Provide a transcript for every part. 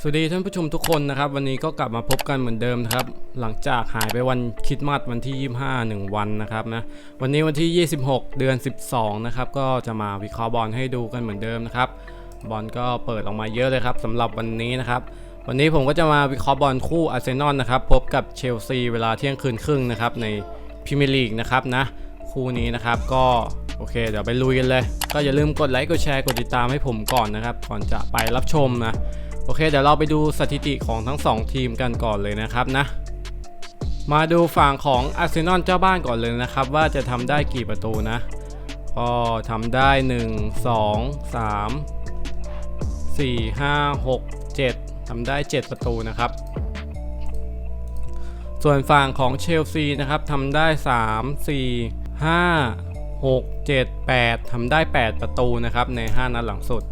สวัสดีท่านผู้ชมทุกคนนะครับวันนี้ก็กลับมาพบกันเหมือนเดิมนะครับ หลังจากหายไปวันคริดมาสวันที่ 25 1 วันนะครับนะวันนี้วันที่ 26 เดือน 12 นะครับก็จะมาวิเคราะห์บอลให้ดูกันเหมือนเดิมนะครับบอลก็เปิดออกมาเยอะเลยครับสำหรับวันนี้นะครับ วันนี้ผมก็จะมาวิเคราะห์บอลคู่อาร์เซนอลนะครับพบกับเชลซีเวลาเที่ยงคืนครึ่งนะครับในพรีเมียร์ลีกนะครับนะคู่นี้นะครับก็โอเคเดี๋ยวไปลุยกันเลย ก็อย่าลืมกดไลค์กดแชร์กดติดตามให้ผมก่อนนะครับก่อนจะไปรับชมนะ โอเค เดี๋ยวเราไปดูสถิติของทั้ง 2 ทีมกันก่อนเลยนะครับนะ มาดูฝั่งของอาร์เซนอลเจ้าบ้านก่อนเลยนะครับ ว่าจะทำได้กี่ประตูนะก็ทำได้ 1 2 3 4 5 6 7ทำได้ 7 ประตูนะครับ ส่วนฝั่งของเชลซีนะครับทำได้ 3 4 5 6 7 8ทำได้ 8 ประตูนะครับใน 5 นัดหลังสุด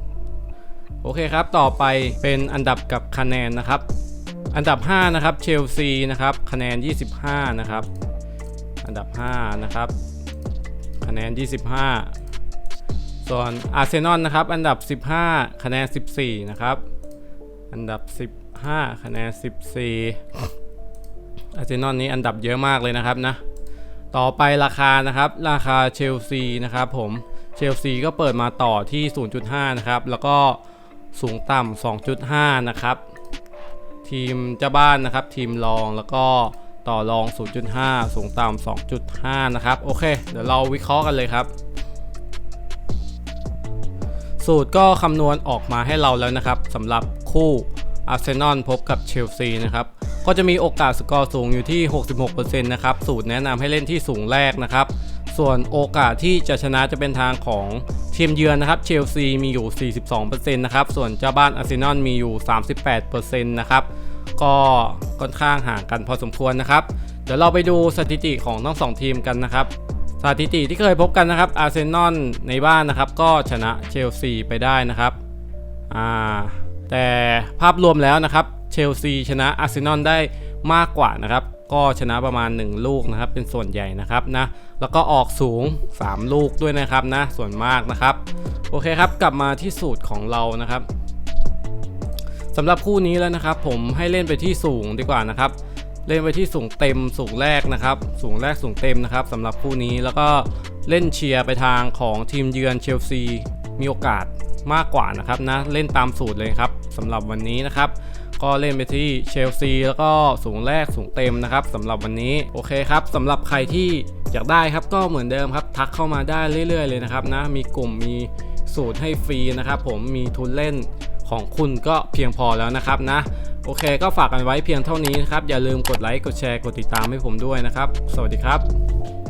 โอเคครับ ต่อไปเป็นอันดับกับคะแนนนะครับ อันดับ 5 นะครับ เชลซีนะครับ คะแนน 25 นะครับ อันดับ 5 นะครับ คะแนน 25 ส่วนอาร์เซนอลนะครับ อันดับ 15 คะแนน 14 นะครับ อันดับ 15 คะแนน 14 อาร์เซนอลนี้อันดับเยอะมากเลยนะครับนะ ต่อไปราคานะครับ ราคาเชลซีนะครับผม เชลซีก็เปิดมาต่อที่ 0.5 นะครับ แล้วก็ สูงต่ำ 2.5 นะครับ ทีมเจ้าบ้านนะครับ ทีมรองแล้วก็ต่อรอง 0.5 สูงต่ำ 2.5 นะครับ โอเค เดี๋ยวเราวิเคราะห์กันเลยครับ สูตรก็คำนวณออกมาให้เราแล้วนะครับสำหรับคู่อาร์เซนอลพบกับเชลซีนะครับก็จะมีโอกาสสกอร์สูงอยู่ที่ 66%นะครับ สูตรแนะนำให้เล่นที่สูงแรกนะครับ ส่วนโอกาสที่จะชนะจะเป็นทางของทีมเยือนนะครับเชลซีมีอยู่ 42%นะครับส่วนเจ้าบ้านอาร์เซนอลมีอยู่ 38%นะครับก็ค่อนข้างห่างกันพอสมควรนะครับ เดี๋ยวเราไปดูสถิติของทั้งสองทีมกันนะครับสถิติที่เคยพบกันนะครับอาร์เซนอลในบ้านนะครับ ก็ชนะเชลซีไปได้นะครับอ่าแต่ภาพรวมแล้วนะครับเชลซีชนะอาร์เซนอลได้มากกว่านะครับ ก็ชนะประมาณ 1 ลูกนะครับ เป็นส่วนใหญ่นะครับนะ แล้วก็ออกสูง 3 ลูกด้วยนะครับนะ ส่วนมากนะครับ โอเคครับ กลับมาที่สูตรของเรานะครับสำหรับคู่นี้แล้วนะครับ ผมให้เล่นไปที่สูงดีกว่านะครับ เล่นไปที่สูงเต็มสูงแรกนะครับ สูงแรกสูงเต็มนะครับสำหรับคู่นี้แล้วก็เล่นเชียร์ไปทางของทีมเยือนเชลซีมีโอกาสมากกว่านะครับนะเล่นตามสูตรเลยครับสำหรับวันนี้นะครับ ก็เล่นไปที่เชลซีแล้วก็สูงแรกสูงเต็มนะครับสำหรับวันนี้โอเคครับสำหรับใครที่อยากได้ครับก็เหมือนเดิมครับทักเข้ามาได้เรื่อย ๆ เลยนะครับนะมีกลุ่มมีสูตรให้ฟรีนะครับผมมีทุนเล่นของคุณก็เพียงพอแล้วนะครับนะ โอเคก็ฝากกันไว้เพียงเท่านี้นะครับ อย่าลืมกดไลค์กดแชร์กดติดตามให้ผมด้วยนะครับ สวัสดีครับ